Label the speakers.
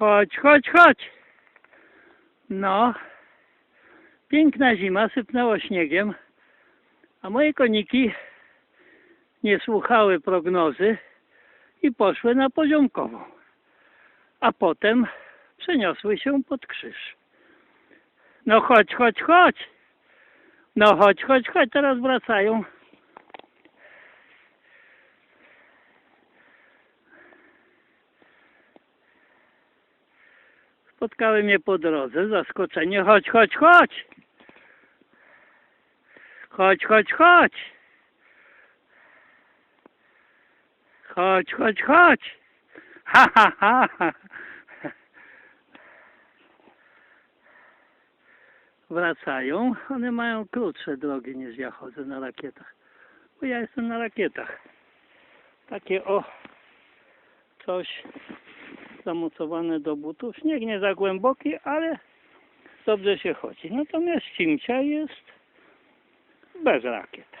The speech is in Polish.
Speaker 1: Chodź, chodź, chodź. No. Piękna zima, sypnęło śniegiem, a moje koniki nie słuchały prognozy i poszły na poziomkową. A potem przeniosły się pod krzyż. No chodź, chodź, chodź. No chodź, chodź, chodź, teraz wracają. Spotkały mnie po drodze, zaskoczenie. Chodź, chodź, chodź. Chodź, chodź, chodź. Chodź, chodź, chodź. Ha, ha, ha, ha. Wracają. One mają krótsze drogi niż ja chodzę na rakietach. Bo ja jestem na rakietach. Takie o coś zamocowane do butów. Śnieg nie za głęboki, ale dobrze się chodzi. Natomiast Cimcia jest bez rakiet.